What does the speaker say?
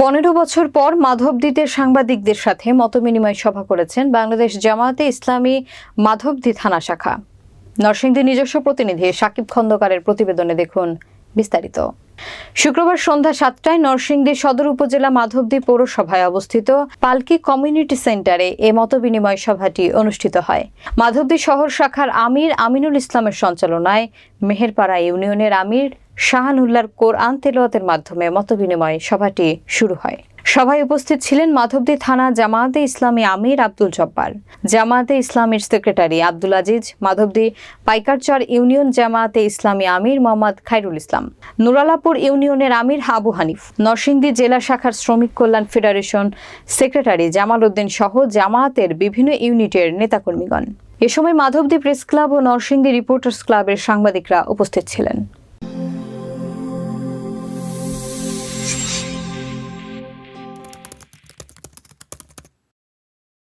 পনেরো বছর পর মাধবদীতে সাংবাদিকদের সাথে মতবিনিময় সভা করেছেন বাংলাদেশ জামায়াতে ইসলামী মাধবদী থানা শাখা। নরসিংদীর নিজস্ব প্রতিনিধি সাকিব খন্দকারের প্রতিবেদনে দেখুন বিস্তারিত। শুক্রবার সন্ধ্যা সাতটায় নরসিংদী সদর উপজেলা মাধবদী পৌরসভায় অবস্থিত পালকি কমিউনিটি সেন্টারে এ মতবিনিময় সভাটি অনুষ্ঠিত হয়। মাধবদী শহর শাখার আমির আমিনুল ইসলামের সঞ্চালনায় মেহেরপাড়া ইউনিয়নের আমির শাহানুল্লার কোরআন তেলাওয়াতের মাধ্যমে মতবিনিময় সভাটি শুরু হয়। সভায় উপস্থিত ছিলেন মাধবদী থানা জামায়াতে ইসলামী আমির আব্দুল জব্বার, জামায়াতে ইসলামীর সেক্রেটারি আব্দুল আজিজ, মাধবদী পাইকারচর ইউনিয়ন জামায়াতে ইসলামী আমির মোহাম্মদ খাইরুল ইসলাম, নুরালাপুর ইউনিয়নের আমির আবু হানিফ, নরসিংদী জেলা শাখার শ্রমিক কল্যাণ ফেডারেশন সেক্রেটারি জামাল উদ্দিন সহ জামায়াতের বিভিন্ন ইউনিটের নেতাকর্মীগণ। এ সময় মাধবদী প্রেস ক্লাব ও নরসিংদী রিপোর্টার্স ক্লাবের সাংবাদিকরা উপস্থিত ছিলেন।